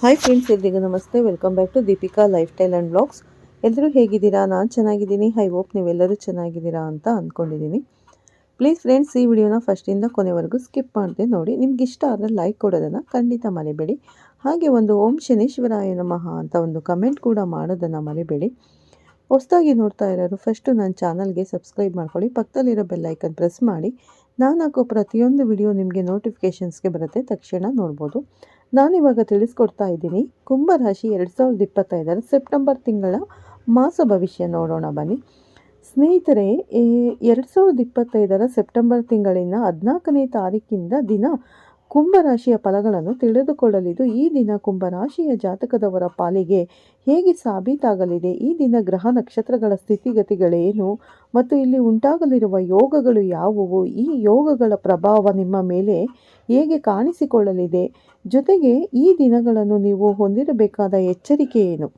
Hi friends ಎಲ್ರಿಗೂ ನಮಸ್ತೆ. Welcome back to Deepika lifestyle and blogs ಎಲ್ಲರೂ ಹೇಗಿದ್ದೀರಾ? ನಾನು ಚೆನ್ನಾಗಿದ್ದೀನಿ. ಐ ಹೋಪ್ ನೀವೆಲ್ಲರೂ ಚೆನ್ನಾಗಿದ್ದೀರಾ ಅಂತ ಅಂದ್ಕೊಂಡಿದ್ದೀನಿ ಪ್ಲೀಸ್ ಫ್ರೆಂಡ್ಸ್ ಈ ವಿಡಿಯೋನ ಫಸ್ಟಿಂದ ಕೊನೆವರೆಗೂ ಸ್ಕಿಪ್ ಮಾಡದೆ ನೋಡಿ. ನಿಮ್ಗೆ ಇಷ್ಟ ಆದರೆ ಲೈಕ್ ಕೊಡೋದನ್ನು ಖಂಡಿತ ಮರಿಬೇಡಿ. ಹಾಗೆ ಒಂದು ಓಂ ಶನೇಶ್ವರಾಯ ನಮಃ ಅಂತ ಒಂದು ಕಮೆಂಟ್ ಕೂಡ ಮಾಡೋದನ್ನು ಮರಿಬೇಡಿ. ಹೊಸದಾಗಿ ನೋಡ್ತಾ ಇರೋರು ಫಸ್ಟು ನನ್ನ ಚಾನಲ್ಗೆ ಸಬ್ಸ್ಕ್ರೈಬ್ ಮಾಡ್ಕೊಳ್ಳಿ. ಪಕ್ಕದಲ್ಲಿರೋ ಬೆಲ್ಲೈಕನ್ ಪ್ರೆಸ್ ಮಾಡಿ. ನಾನು ಹಾಕೋ ಪ್ರತಿಯೊಂದು ವಿಡಿಯೋ ನಿಮಗೆ ನೋಟಿಫಿಕೇಷನ್ಸ್ಗೆ ಬರುತ್ತೆ. ತಕ್ಷಣ ನೋಡ್ಬೋದು. ನಾನಿವಾಗ ತಿಳಿಸ್ಕೊಡ್ತಾ ಇದ್ದೀನಿ. ಕುಂಭರಾಶಿ ಎರಡು ಸಾವಿರದ ಇಪ್ಪತ್ತೈದರ ಸೆಪ್ಟೆಂಬರ್ ತಿಂಗಳ ಮಾಸ ಭವಿಷ್ಯ ನೋಡೋಣ ಬನ್ನಿ. ಸ್ನೇಹಿತರೆ ಎರಡು ಸಾವಿರದ ಇಪ್ಪತ್ತೈದರ ಸೆಪ್ಟೆಂಬರ್ ತಿಂಗಳಿನ ಹದಿನಾಲ್ಕನೇ ತಾರೀಕಿಂದ ದಿನ ಕುಂಭರಾಶಿಯ ಫಲಗಳನ್ನು ತಿಳಿದುಕೊಳ್ಳಲಿದ್ದು, ಈ ದಿನ ಕುಂಭರಾಶಿಯ ಜಾತಕದವರ ಪಾಲಿಗೆ ಹೇಗೆ ಸಾಬೀತಾಗಲಿದೆ? ಈ ದಿನ ಗ್ರಹ ನಕ್ಷತ್ರಗಳ ಸ್ಥಿತಿಗತಿಗಳೇನು? ಮತ್ತು ಇಲ್ಲಿ ಉಂಟಾಗಲಿರುವ ಯೋಗಗಳು ಯಾವುವು? ಈ ಯೋಗಗಳ ಪ್ರಭಾವ ನಿಮ್ಮ ಮೇಲೆ ಹೇಗೆ ಕಾಣಿಸಿಕೊಳ್ಳಲಿದೆ? ಜೊತೆಗೆ ಈ ದಿನಗಳನ್ನು ನೀವು ಹೊಂದಿರಬೇಕಾದ ಎಚ್ಚರಿಕೆ ಏನು?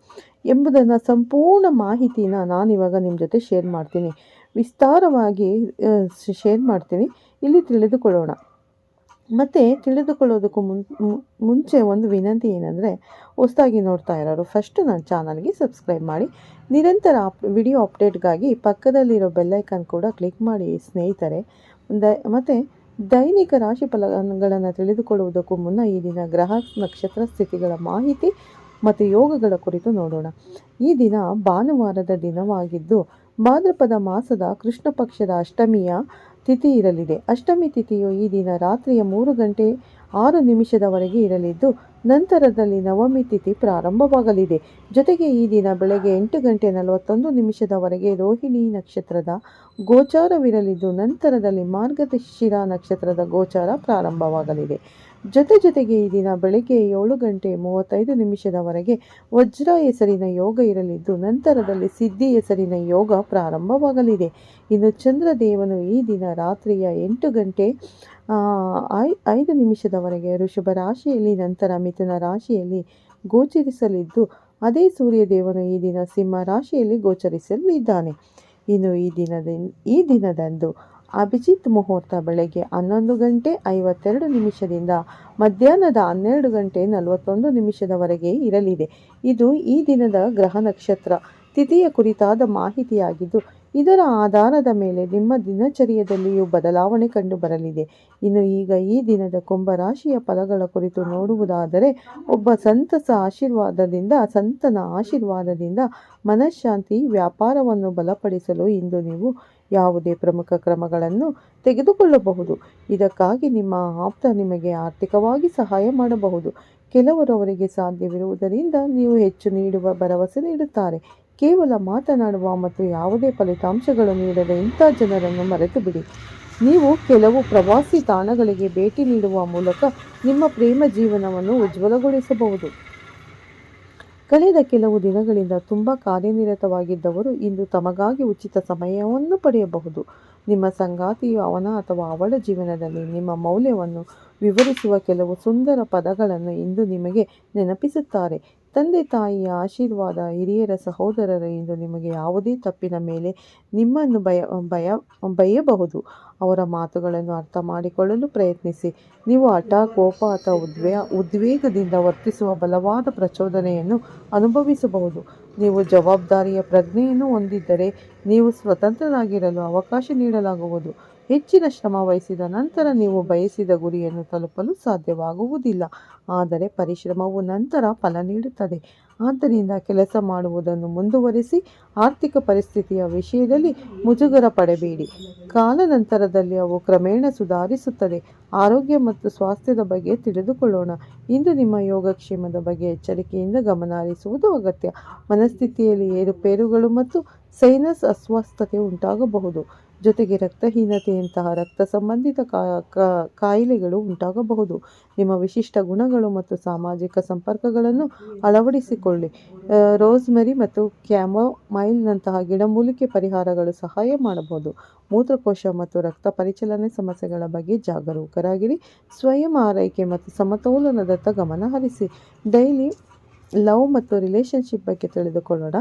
ಎಂಬುದನ್ನು ಸಂಪೂರ್ಣ ಮಾಹಿತಿನ ನಾನಿವಾಗ ನಿಮ್ಮ ಜೊತೆ ಶೇರ್ ಮಾಡ್ತೀನಿ. ವಿಸ್ತಾರವಾಗಿ ಶೇರ್ ಮಾಡ್ತೀನಿ. ಇಲ್ಲಿ ತಿಳಿದುಕೊಳ್ಳೋಣ. ಮತ್ತು ತಿಳಿದುಕೊಳ್ಳೋದಕ್ಕೂ ಮುನ್ ಮುಂಚೆ ಒಂದು ವಿನಂತಿ ಏನಂದರೆ ಹೊಸದಾಗಿ ನೋಡ್ತಾ ಇರೋರು ಫಸ್ಟು ನನ್ನ ಚಾನಲ್ಗೆ ಸಬ್ಸ್ಕ್ರೈಬ್ ಮಾಡಿ. ನಿರಂತರ ಅಪ್ ವಿಡಿಯೋ ಅಪ್ಡೇಟ್ಗಾಗಿ ಪಕ್ಕದಲ್ಲಿರೋ ಬೆಲ್ಲೈಕನ್ ಕೂಡ ಕ್ಲಿಕ್ ಮಾಡಿ ಸ್ನೇಹಿತರೆ. ದ, ಮತ್ತು ದೈನಿಕ ರಾಶಿ ಫಲಗಳನ್ನು ತಿಳಿದುಕೊಳ್ಳುವುದಕ್ಕೂ ಮುನ್ನ ಈ ದಿನ ಗ್ರಹ ನಕ್ಷತ್ರ ಸ್ಥಿತಿಗಳ ಮಾಹಿತಿ ಮತ್ತು ಯೋಗಗಳ ಕುರಿತು ನೋಡೋಣ. ಈ ದಿನ ಭಾನುವಾರದ ದಿನವಾಗಿದ್ದು ಭಾದ್ರಪದ ಮಾಸದ ಕೃಷ್ಣ ಪಕ್ಷದ ಅಷ್ಟಮಿಯ ತಿಥಿ ಇರಲಿದೆ. ಅಷ್ಟಮಿ ತಿಥಿಯು ಈ ದಿನ ರಾತ್ರಿಯ ಮೂರು ಗಂಟೆ ಆರು ನಿಮಿಷದವರೆಗೆ ಇರಲಿದ್ದು ನಂತರದಲ್ಲಿ ನವಮಿ ತಿಥಿ ಪ್ರಾರಂಭವಾಗಲಿದೆ. ಜೊತೆಗೆ ಈ ದಿನ ಬೆಳಗ್ಗೆ ಎಂಟು ಗಂಟೆ ನಲವತ್ತೊಂದು ನಿಮಿಷದವರೆಗೆ ರೋಹಿಣಿ ನಕ್ಷತ್ರದ ಗೋಚಾರವಿರಲಿದ್ದು, ನಂತರದಲ್ಲಿ ಮಾರ್ಗದರ್ಶಿರ ನಕ್ಷತ್ರದ ಗೋಚಾರ ಪ್ರಾರಂಭವಾಗಲಿದೆ. ಜೊತೆ ಜೊತೆಗೆ ಈ ದಿನ ಬೆಳಗ್ಗೆ ಏಳು ಗಂಟೆ ಮೂವತ್ತೈದು ನಿಮಿಷದವರೆಗೆ ವಜ್ರ ಹೆಸರಿನ ಯೋಗ ಇರಲಿದ್ದು, ನಂತರದಲ್ಲಿ ಸಿದ್ಧಿ ಹೆಸರಿನ ಯೋಗ ಪ್ರಾರಂಭವಾಗಲಿದೆ. ಇನ್ನು ಚಂದ್ರದೇವನು ಈ ದಿನ ರಾತ್ರಿಯ ಎಂಟು ಗಂಟೆ ಐದು ನಿಮಿಷದವರೆಗೆ ಋಷಭ ರಾಶಿಯಲ್ಲಿ ನಂತರ ಮಿಥುನ ರಾಶಿಯಲ್ಲಿ ಗೋಚರಿಸಲಿದ್ದು, ಅದೇ ಸೂರ್ಯದೇವನು ಈ ದಿನ ಸಿಂಹ ರಾಶಿಯಲ್ಲಿ ಗೋಚರಿಸಲಿದ್ದಾನೆ. ಇನ್ನು ಈ ದಿನದ, ಈ ದಿನದಂದು ಅಭಿಜಿತ್ ಮುಹೂರ್ತ ಬೆಳಗ್ಗೆ ಹನ್ನೊಂದು ಗಂಟೆ ಐವತ್ತೆರಡು ನಿಮಿಷದಿಂದ ಮಧ್ಯಾಹ್ನದ ಹನ್ನೆರಡು ಗಂಟೆ ನಲವತ್ತೊಂದು ನಿಮಿಷದವರೆಗೆ ಇರಲಿದೆ. ಇದು ಈ ದಿನದ ಗ್ರಹ ನಕ್ಷತ್ರ. ತಿಥಿಯ ಕುರಿತಾದ ಮಾಹಿತಿಯಾಗಿದ್ದು ಇದರ ಆಧಾರದ ಮೇಲೆ ನಿಮ್ಮ ದಿನಚರಿಯದಲ್ಲಿಯೂ ಬದಲಾವಣೆ ಕಂಡುಬರಲಿದೆ. ಇನ್ನು ಈಗ ಈ ದಿನದ ಕುಂಭರಾಶಿಯ ಫಲಗಳ ಕುರಿತು ನೋಡುವುದಾದರೆ, ಒಬ್ಬ ಸಂತಸ ಆಶೀರ್ವಾದದಿಂದ, ಸಂತನ ಆಶೀರ್ವಾದದಿಂದ ಮನಃಶಾಂತಿ ವ್ಯಾಪಾರವನ್ನು ಬಲಪಡಿಸಲು ಇಂದು ನೀವು ಯಾವುದೇ ಪ್ರಮುಖ ಕ್ರಮಗಳನ್ನು ತೆಗೆದುಕೊಳ್ಳಬಹುದು. ಇದಕ್ಕಾಗಿ ನಿಮ್ಮ ಆಪ್ತ ನಿಮಗೆ ಆರ್ಥಿಕವಾಗಿ ಸಹಾಯ ಮಾಡಬಹುದು. ಕೆಲವರು ಅವರಿಗೆ ಸಾಧ್ಯವಿರುವುದರಿಂದ ನೀವು ಹೆಚ್ಚು ನೀಡುವ ಭರವಸೆ ನೀಡುತ್ತಾರೆ. ಕೇವಲ ಮಾತನಾಡುವ ಮತ್ತು ಯಾವುದೇ ಫಲಿತಾಂಶಗಳು ನೀಡದ ಇಂಥ ಜನರನ್ನು ಮರೆತು ಬಿಡಿ ನೀವು ಕೆಲವು ಪ್ರವಾಸಿ ತಾಣಗಳಿಗೆ ಭೇಟಿ ನೀಡುವ ಮೂಲಕ ನಿಮ್ಮ ಪ್ರೇಮ ಜೀವನವನ್ನು ಉಜ್ವಲಗೊಳಿಸಬಹುದು. ಕಳೆದ ಕೆಲವು ದಿನಗಳಿಂದ ತುಂಬ ಕಾರ್ಯನಿರತವಾಗಿದ್ದವರು ಇಂದು ತಮಗಾಗಿ ಉಚಿತ ಸಮಯವನ್ನು ಪಡೆಯಬಹುದು. ನಿಮ್ಮ ಸಂಗಾತಿಯು ಅವನ ಅಥವಾ ಅವಳ ಜೀವನದಲ್ಲಿ ನಿಮ್ಮ ಮೌಲ್ಯವನ್ನು ವಿವರಿಸುವ ಕೆಲವು ಸುಂದರ ಪದಗಳನ್ನು ಇಂದು ನಿಮಗೆ ನೆನಪಿಸುತ್ತಾರೆ. ತಂದೆ ತಾಯಿಯ ಆಶೀರ್ವಾದ ಹಿರಿಯರ ಸಹೋದರರ ಇಂದು ನಿಮಗೆ ಯಾವುದೇ ತಪ್ಪಿನ ಮೇಲೆ ನಿಮ್ಮನ್ನು ಭಯ ಭಯ ಬಯ್ಯಬಹುದು ಅವರ ಮಾತುಗಳನ್ನು ಅರ್ಥ ಮಾಡಿಕೊಳ್ಳಲು ಪ್ರಯತ್ನಿಸಿ. ನೀವು ಹಠ ಕೋಪ ಅಥವಾ ಉದ್ವೇ, ಉದ್ವೇಗದಿಂದ ವರ್ತಿಸುವ ಬಲವಾದ ಪ್ರಚೋದನೆಯನ್ನು ಅನುಭವಿಸಬಹುದು. ನೀವು ಜವಾಬ್ದಾರಿಯ ಪ್ರಜ್ಞೆಯನ್ನು ಹೊಂದಿದ್ದರೆ ನೀವು ಸ್ವತಂತ್ರರಾಗಿರಲು ಅವಕಾಶ ನೀಡಲಾಗುವುದು. ಹೆಚ್ಚಿನ ಶ್ರಮ ವಹಿಸಿದ ನಂತರ ನೀವು ಬಯಸಿದ ಗುರಿಯನ್ನು ತಲುಪಲು ಸಾಧ್ಯವಾಗುವುದಿಲ್ಲ. ಆದರೆ ಪರಿಶ್ರಮವು ನಂತರ ಫಲ ನೀಡುತ್ತದೆ. ಆದ್ದರಿಂದ ಕೆಲಸ ಮಾಡುವುದನ್ನು ಮುಂದುವರಿಸಿ ಆರ್ಥಿಕ ಪರಿಸ್ಥಿತಿಯ ವಿಷಯದಲ್ಲಿ ಮುಜುಗರ ಪಡಬೇಡಿ. ಕಾಲಾನಂತರದಲ್ಲಿ ಅವು ಕ್ರಮೇಣ ಸುಧಾರಿಸುತ್ತದೆ. ಆರೋಗ್ಯ ಮತ್ತು ಸ್ವಾಸ್ಥ್ಯದ ಬಗ್ಗೆ ತಿಳಿದುಕೊಳ್ಳೋಣ. ಇಂದು ನಿಮ್ಮ ಯೋಗಕ್ಷೇಮದ ಬಗ್ಗೆ ಎಚ್ಚರಿಕೆಯಿಂದ ಗಮನ ಹರಿಸುವುದು ಅಗತ್ಯ. ಮನಸ್ಥಿತಿಯಲ್ಲಿ ಏರುಪೇರುಗಳು ಮತ್ತು ಸೈನಸ್ ಅಸ್ವಸ್ಥತೆ ಉಂಟಾಗಬಹುದು. ಜೊತೆಗೆ ರಕ್ತಹೀನತೆಯಂತಹ ರಕ್ತ ಸಂಬಂಧಿತ ಕಾಯಿಲೆಗಳು ಉಂಟಾಗಬಹುದು. ನಿಮ್ಮ ವಿಶಿಷ್ಟ ಗುಣಗಳು ಮತ್ತು ಸಾಮಾಜಿಕ ಸಂಪರ್ಕಗಳನ್ನು ಅಳವಡಿಸಿಕೊಳ್ಳಿ. ರೋಸ್ಮರಿ ಮತ್ತು ಕ್ಯಾಮೊಮೈಲ್ನಂತಹ ಗಿಡಮೂಲಿಕೆ ಪರಿಹಾರಗಳು ಸಹಾಯ ಮಾಡಬಹುದು. ಮೂತ್ರಕೋಶ ಮತ್ತು ರಕ್ತ ಪರಿಚಲನೆ ಸಮಸ್ಯೆಗಳ ಬಗ್ಗೆ ಜಾಗರೂಕರಾಗಿರಿ. ಸ್ವಯಂ ಆರೈಕೆ ಮತ್ತು ಸಮತೋಲನದತ್ತ ಗಮನ ಹರಿಸಿ. ಡೈಲಿ ಲವ್ ಮತ್ತು ರಿಲೇಷನ್ಶಿಪ್ ಬಗ್ಗೆ ತಿಳಿದುಕೊಳ್ಳೋಣ.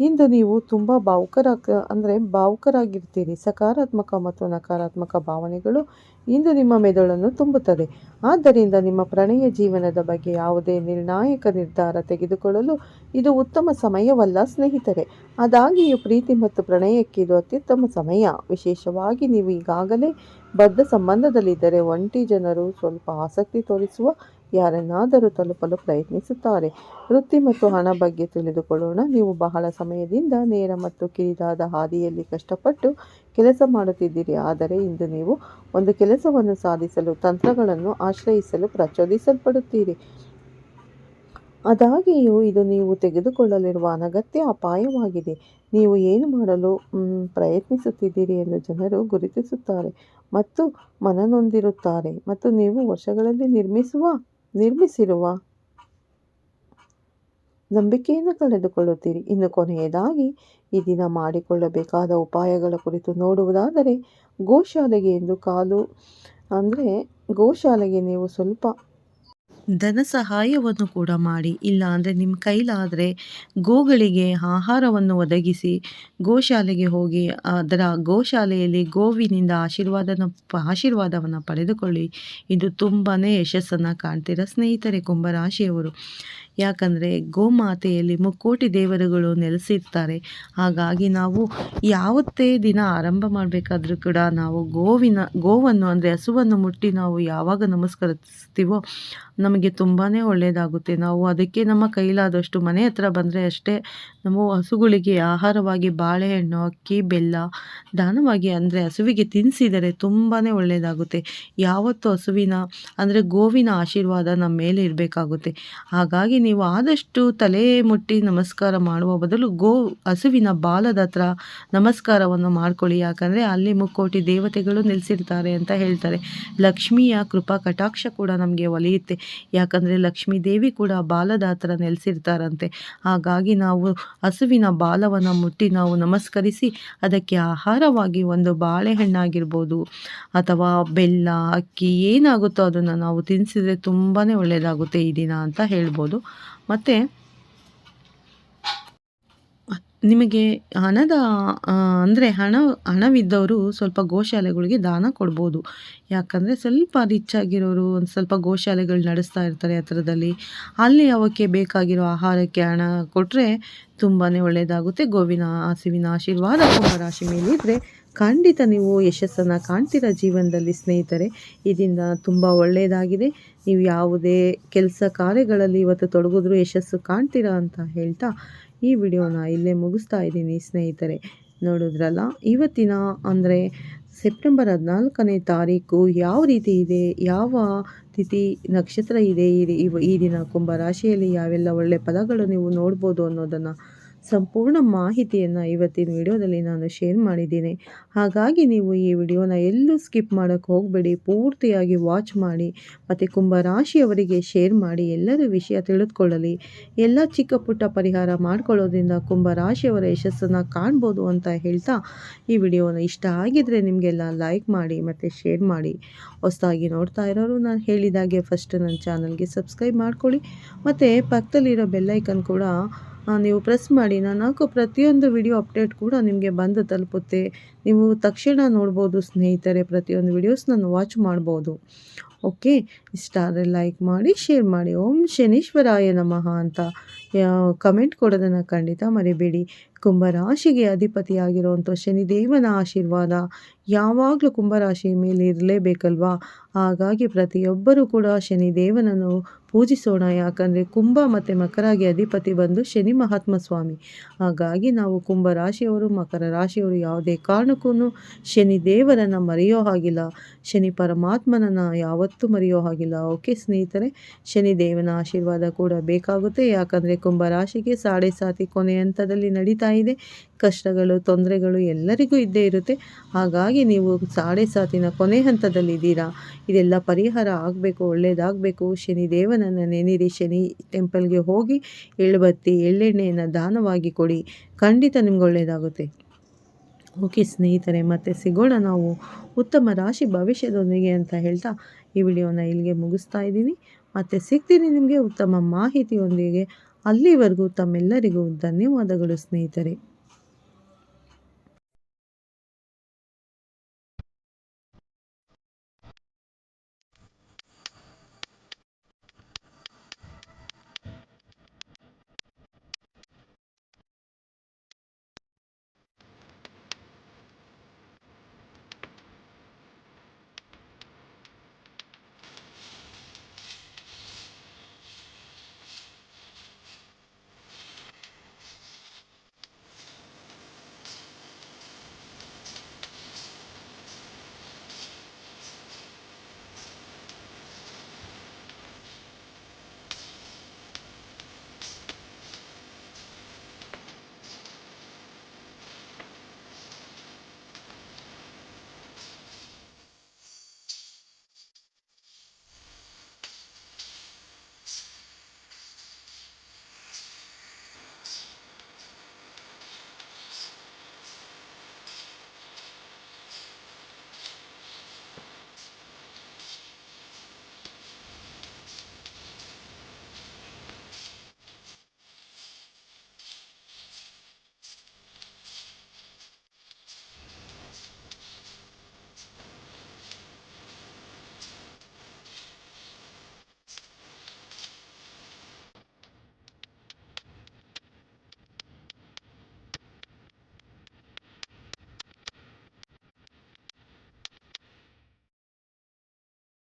ಇಂದು ನೀವು ತುಂಬ ಭಾವುಕರ ಅಂದರೆ ಭಾವುಕರಾಗಿರ್ತೀರಿ. ಸಕಾರಾತ್ಮಕ ಮತ್ತು ನಕಾರಾತ್ಮಕ ಭಾವನೆಗಳು ಇಂದು ನಿಮ್ಮ ಮೆದುಳನ್ನು ತುಂಬುತ್ತದೆ ಆದ್ದರಿಂದ ನಿಮ್ಮ ಪ್ರಣಯ ಜೀವನದ ಬಗ್ಗೆ ಯಾವುದೇ ನಿರ್ಣಾಯಕ ನಿರ್ಧಾರ ತೆಗೆದುಕೊಳ್ಳಲು ಇದು ಉತ್ತಮ ಸಮಯವಲ್ಲ, ಸ್ನೇಹಿತರೆ. ಆದಾಗಿಯೂ, ಪ್ರೀತಿ ಮತ್ತು ಪ್ರಣಯಕ್ಕೆ ಇದು ಅತ್ಯುತ್ತಮ ಸಮಯ. ವಿಶೇಷವಾಗಿ ನೀವು ಈಗಾಗಲೇ ಬದ್ಧ ಸಂಬಂಧದಲ್ಲಿದ್ದರೆ ಒಂಟಿ ಜನರು ಸ್ವಲ್ಪ ಆಸಕ್ತಿ ತೋರಿಸುವ ಯಾರನ್ನಾದರೂ ತಲುಪಲು ಪ್ರಯತ್ನಿಸುತ್ತಾರೆ. ವೃತ್ತಿ ಮತ್ತು ಹಣ ಬಗ್ಗೆ ತಿಳಿದುಕೊಳ್ಳೋಣ. ನೀವು ಬಹಳ ಸಮಯದಿಂದ ನೇರ ಮತ್ತು ಕಿರಿದಾದ ಹಾದಿಯಲ್ಲಿ ಕಷ್ಟಪಟ್ಟು ಕೆಲಸ ಮಾಡುತ್ತಿದ್ದೀರಿ. ಆದರೆ ಇಂದು ನೀವು ಒಂದು ಕೆಲಸವನ್ನು ಸಾಧಿಸಲು, ತಂತ್ರಗಳನ್ನು ಆಶ್ರಯಿಸಲು ಪ್ರಚೋದಿಸಲ್ಪಡುತ್ತೀರಿ. ಅದಾಗಿಯೂ ಇದು ನೀವು ತೆಗೆದುಕೊಳ್ಳಲಿರುವ ಅನಗತ್ಯ ಅಪಾಯವಾಗಿದೆ. ನೀವು ಏನು ಮಾಡಲು ಪ್ರಯತ್ನಿಸುತ್ತಿದ್ದೀರಿ ಎಂದು ಜನರು ಗುರುತಿಸುತ್ತಾರೆ ಮತ್ತು ಮನನೊಂದಿರುತ್ತಾರೆ. ಮತ್ತು ನೀವು ವರ್ಷಗಳಲ್ಲಿ ನಿರ್ಮಿಸುವ ನಿರ್ಮಿಸಿರುವ ನಂಬಿಕೆಯನ್ನು ಕಳೆದುಕೊಳ್ಳುತ್ತೀರಿ. ಇನ್ನು ಕೊನೆಯದಾಗಿ, ಈ ದಿನ ಮಾಡಿಕೊಳ್ಳಬೇಕಾದ ಉಪಾಯಗಳ ಕುರಿತು ನೋಡುವುದಾದರೆ, ಗೋಶಾಲೆಗೆ ಎಂದು ಕಾಲು, ಅಂದರೆ ಗೋಶಾಲೆಗೆ ನೀವು ಸ್ವಲ್ಪ ಧನ ಸಹಾಯವನ್ನು ಕೂಡ ಮಾಡಿ. ಇಲ್ಲ ಅಂದರೆ ನಿಮ್ಮ ಕೈಲಾದರೆ ಗೋಗಳಿಗೆ ಆಹಾರವನ್ನು ಒದಗಿಸಿ ಗೋಶಾಲೆಗೆ ಹೋಗಿ, ಅದರ ಗೋಶಾಲೆಯಲ್ಲಿ ಗೋವಿನಿಂದ ಆಶೀರ್ವಾದನ ಆಶೀರ್ವಾದವನ್ನು ಪಡೆದುಕೊಳ್ಳಿ. ಇದು ತುಂಬಾ ಯಶಸ್ಸನ್ನು ಕಾಣ್ತೀರ ಸ್ನೇಹಿತರೆ ಕುಂಭರಾಶಿಯವರು. ಯಾಕಂದರೆ ಗೋಮಾತೆಯಲ್ಲಿ ಮುಕ್ಕೋಟಿ ದೇವರುಗಳು ನೆಲೆಸಿರ್ತಾರೆ. ಹಾಗಾಗಿ ನಾವು ಯಾವತ್ತೇ ದಿನ ಆರಂಭ ಮಾಡಬೇಕಾದ್ರೂ ಕೂಡ ನಾವು ಗೋವಿನ, ಗೋವನ್ನು ಅಂದರೆ ಹಸುವನ್ನು ಮುಟ್ಟಿ ನಾವು ಯಾವಾಗ ನಮಸ್ಕರಿಸ್ತೀವೋ ನಮಗೆ ತುಂಬಾ ಒಳ್ಳೆಯದಾಗುತ್ತೆ ನಾವು ಅದಕ್ಕೆ ನಮ್ಮ ಕೈಲಾದಷ್ಟು ಮನೆ ಹತ್ರ ಬಂದರೆ ಅಷ್ಟೇ ನಾವು ಹಸುಗಳಿಗೆ ಆಹಾರವಾಗಿ ಬಾಳೆಹಣ್ಣು, ಅಕ್ಕಿ, ಬೆಲ್ಲ ದಾನವಾಗಿ ಅಂದರೆ ಹಸುವಿಗೆ ತಿನ್ನಿಸಿದರೆ ತುಂಬಾ ಒಳ್ಳೆಯದಾಗುತ್ತೆ ಯಾವತ್ತು ಹಸುವಿನ ಅಂದರೆ ಗೋವಿನ ಆಶೀರ್ವಾದ ನಮ್ಮ ಮೇಲೆ ಇರಬೇಕಾಗುತ್ತೆ. ಹಾಗಾಗಿ ನೀವು ಆದಷ್ಟು ತಲೆ ಮುಟ್ಟಿ ನಮಸ್ಕಾರ ಮಾಡುವ ಬದಲು ಗೋ ಹಸುವಿನ ಬಾಲದ ಹತ್ರ ನಮಸ್ಕಾರವನ್ನು ಮಾಡ್ಕೊಳ್ಳಿ. ಯಾಕಂದರೆ ಅಲ್ಲಿ ಮುಕ್ಕೋಟಿ ದೇವತೆಗಳು ನಿಲ್ಲಿಸಿರ್ತಾರೆ ಅಂತ ಹೇಳ್ತಾರೆ. ಲಕ್ಷ್ಮಿಯ ಕೃಪಾ ಕಟಾಕ್ಷ ಕೂಡ ನಮಗೆ ಒಲಿಯುತ್ತೆ. ಯಾಕಂದರೆ ಲಕ್ಷ್ಮೀ ದೇವಿ ಕೂಡ ಬಾಲದ ಹತ್ರ ನೆಲೆಸಿರ್ತಾರಂತೆ. ಹಾಗಾಗಿ ನಾವು ಹಸುವಿನ ಬಾಲವನ್ನು ಮುಟ್ಟಿ ನಾವು ನಮಸ್ಕರಿಸಿ ಅದಕ್ಕೆ ಆಹಾರವಾಗಿ ಒಂದು ಬಾಳೆಹಣ್ಣಾಗಿರ್ಬೋದು ಅಥವಾ ಬೆಲ್ಲ, ಅಕ್ಕಿ ಏನಾಗುತ್ತೋ ಅದನ್ನು ನಾವು ತಿನ್ನಿಸಿದ್ರೆ ತುಂಬಾ ಒಳ್ಳೆಯದಾಗುತ್ತೆ ಈ ದಿನ ಅಂತ ಹೇಳ್ಬೋದು. ಮತ್ತು, ನಿಮಗೆ ಹಣದ ಅಂದರೆ ಹಣ, ಹಣವಿದ್ದವರು ಸ್ವಲ್ಪ ಗೋಶಾಲೆಗಳಿಗೆ ದಾನ ಕೊಡ್ಬೋದು. ಯಾಕಂದರೆ ಸ್ವಲ್ಪ ರಿಚ್ ಆಗಿರೋರು ಒಂದು ಸ್ವಲ್ಪ ಗೋಶಾಲೆಗಳು ನಡೆಸ್ತಾ ಇರ್ತಾರೆ ಹತ್ರದಲ್ಲಿ ಅಲ್ಲಿ ಅವಕ್ಕೆ ಬೇಕಾಗಿರೋ ಆಹಾರಕ್ಕೆ ಹಣ ಕೊಟ್ಟರೆ ತುಂಬಾ ಒಳ್ಳೆಯದಾಗುತ್ತೆ ಗೋವಿನ, ಹಸಿವಿನ ಆಶೀರ್ವಾದ ಕುಂಭರಾಶಿ ಮೇಲಿದ್ದರೆ ಖಂಡಿತ ನೀವು ಯಶಸ್ಸನ್ನು ಕಾಣ್ತೀರ ಜೀವನದಲ್ಲಿ ಸ್ನೇಹಿತರೆ? ಇದರಿಂದ ತುಂಬ ಒಳ್ಳೆಯದಾಗಿದೆ ನೀವು ಯಾವುದೇ ಕೆಲಸ ಕಾರ್ಯಗಳಲ್ಲಿ ಇವತ್ತು ತೊಡಗಿದ್ರೂ ಯಶಸ್ಸು ಕಾಣ್ತೀರಾ ಅಂತ ಹೇಳ್ತಾ ಈ ವಿಡಿಯೋನ ಇಲ್ಲೇ ಮುಗಿಸ್ತಾ ಇದ್ದೀನಿ ಸ್ನೇಹಿತರೆ. ನೋಡಿದ್ರಲ್ಲ, ಇವತ್ತಿನ ಅಂದರೆ ಸೆಪ್ಟೆಂಬರ್ ಹದಿನಾಲ್ಕನೇ ತಾರೀಕು ಯಾವ ರೀತಿ ಇದೆ? ಯಾವ ತಿಥಿ ನಕ್ಷತ್ರ ಇದೆ? ಈ ದಿನ ಕುಂಭರಾಶಿಯಲ್ಲಿ ಯಾವೆಲ್ಲ ಒಳ್ಳೆ ಪದಗಳು ನೀವು ನೋಡ್ಬೋದು ಅನ್ನೋದನ್ನು ಸಂಪೂರ್ಣ ಮಾಹಿತಿಯನ್ನು ಇವತ್ತಿನ ವಿಡಿಯೋದಲ್ಲಿ ನಾನು ಶೇರ್ ಮಾಡಿದ್ದೀನಿ. ಹಾಗಾಗಿ ನೀವು ಈ ವಿಡಿಯೋನ ಎಲ್ಲೂ ಸ್ಕಿಪ್ ಮಾಡೋಕ್ಕೆ ಹೋಗಬೇಡಿ. ಪೂರ್ತಿಯಾಗಿ ವಾಚ್ ಮಾಡಿ, ಮತ್ತು ಕುಂಭರಾಶಿಯವರಿಗೆ ಶೇರ್ ಮಾಡಿ, ಎಲ್ಲರ ವಿಷಯ ತಿಳಿದುಕೊಳ್ಳಲಿ. ಎಲ್ಲ ಚಿಕ್ಕ ಪುಟ್ಟ ಪರಿಹಾರ ಮಾಡ್ಕೊಳ್ಳೋದ್ರಿಂದ ಕುಂಭರಾಶಿಯವರ ಯಶಸ್ಸನ್ನು ಕಾಣ್ಬೋದು ಅಂತ ಹೇಳ್ತಾ ಈ ವಿಡಿಯೋನ ಇಷ್ಟ ಆಗಿದ್ರೆ ನಿಮಗೆಲ್ಲ ಲೈಕ್ ಮಾಡಿ, ಮತ್ತು ಶೇರ್ ಮಾಡಿ. ಹೊಸದಾಗಿ ನೋಡ್ತಾ ಇರೋರು, ನಾನು ಹೇಳಿದಾಗೆ ಫಸ್ಟ್ ನನ್ನ ಚಾನಲ್ಗೆ ಸಬ್ಸ್ಕ್ರೈಬ್ ಮಾಡ್ಕೊಳ್ಳಿ. ಮತ್ತು ಪಕ್ಕದಲ್ಲಿರೋ ಬೆಲ್ಲೈಕನ್ ಕೂಡ ನೀವು ಪ್ರೆಸ್ ಮಾಡಿ, ನಾನು ಹಾಕೋ ಪ್ರತಿಯೊಂದು ವಿಡಿಯೋ ಅಪ್ಡೇಟ್ ಕೂಡ ನಿಮಗೆ ಬಂದು ತಲುಪುತ್ತೆ. ನೀವು ತಕ್ಷಣ ನೋಡ್ಬೋದು ಸ್ನೇಹಿತರೆ, ಪ್ರತಿಯೊಂದು ವಿಡಿಯೋಸ್ ನಾನು ವಾಚ್ ಮಾಡ್ಬೋದು. ಓಕೆ ಇಷ್ಟ ಆದರೆ ಲೈಕ್ ಮಾಡಿ ಶೇರ್ ಮಾಡಿ. ಓಂ ಶನೀಶ್ವರಾಯ ನಮಃ ಅಂತ ಕಮೆಂಟ್ ಕೊಡೋದನ್ನು ಖಂಡಿತ ಮರಿಬೇಡಿ. ಕುಂಭರಾಶಿಗೆ ಅಧಿಪತಿಯಾಗಿರುವಂಥ ಶನಿದೇವನ ಆಶೀರ್ವಾದ ಯಾವಾಗಲೂ ಕುಂಭರಾಶಿ ಮೇಲೆ ಇರಲೇಬೇಕಲ್ವಾ? ಹಾಗಾಗಿ ಪ್ರತಿಯೊಬ್ಬರೂ ಕೂಡ ಶನಿದೇವನನ್ನು ಪೂಜಿಸೋಣ. ಯಾಕಂದರೆ ಕುಂಭ ಮತ್ತು ಮಕರಾಗಿ ಅಧಿಪತಿ ಬಂದು ಶನಿ ಮಹಾತ್ಮ ಸ್ವಾಮಿ ಹಾಗಾಗಿ ನಾವು ಕುಂಭ ರಾಶಿಯವರು ಮಕರ ರಾಶಿಯವರು ಯಾವುದೇ ಕಾರಣಕ್ಕೂ ಶನಿ ದೇವರನ್ನು ಮರೆಯೋ ಹಾಗಿಲ್ಲ. ಶನಿ ಪರಮಾತ್ಮನನ್ನು ಯಾವತ್ತೂ ಮರೆಯೋ ಹಾಗಿಲ್ಲ. ಓಕೆ ಸ್ನೇಹಿತರೆ ಶನಿ ದೇವನ ಆಶೀರ್ವಾದ ಕೂಡ ಬೇಕಾಗುತ್ತೆ. ಯಾಕಂದರೆ ಕುಂಭ ರಾಶಿಗೆ ಸಾಡೆ ಸಾತಿ ಕೊನೆ ಹಂತದಲ್ಲಿ ನಡೀತಾ ಇದೆ. ಕಷ್ಟಗಳು, ತೊಂದರೆಗಳು ಎಲ್ಲರಿಗೂ ಇದ್ದೇ ಇರುತ್ತೆ. ಹಾಗಾಗಿ ನೀವು ಸಾಡೆ ಸಾತಿನ ಕೊನೆ ಹಂತದಲ್ಲಿದ್ದೀರಾ ಇದೆಲ್ಲ ಪರಿಹಾರ ಆಗಬೇಕು ಒಳ್ಳೆಯದಾಗಬೇಕು ಶನಿ ದೇವನನ್ನು ನೆನೆರಿ ಶನಿ ಟೆಂಪಲ್ಗೆ ಹೋಗಿ ಎಳ್ಳುಬತ್ತಿ ಎಳ್ಳೆಣ್ಣೆಯನ್ನು ದಾನವಾಗಿ ಕೊಡಿ. ಖಂಡಿತ ನಿಮ್ಗೆ ಒಳ್ಳೆಯದಾಗುತ್ತೆ ಓಕೆ ಸ್ನೇಹಿತರೆ, ಮತ್ತೆ ಸಿಗೋಣ ನಾವು ಉತ್ತಮ ರಾಶಿ ಭವಿಷ್ಯದೊಂದಿಗೆ ಅಂತ ಹೇಳ್ತಾ ಈ ವಿಡಿಯೋನ ಇಲ್ಲಿಗೆ ಮುಗಿಸ್ತಾ ಇದ್ದೀನಿ. ಮತ್ತೆ ಸಿಗ್ತೀನಿ ನಿಮಗೆ ಉತ್ತಮ ಮಾಹಿತಿಯೊಂದಿಗೆ. ಅಲ್ಲಿವರೆಗೂ ತಮ್ಮೆಲ್ಲರಿಗೂ ಧನ್ಯವಾದಗಳು ಸ್ನೇಹಿತರೆ.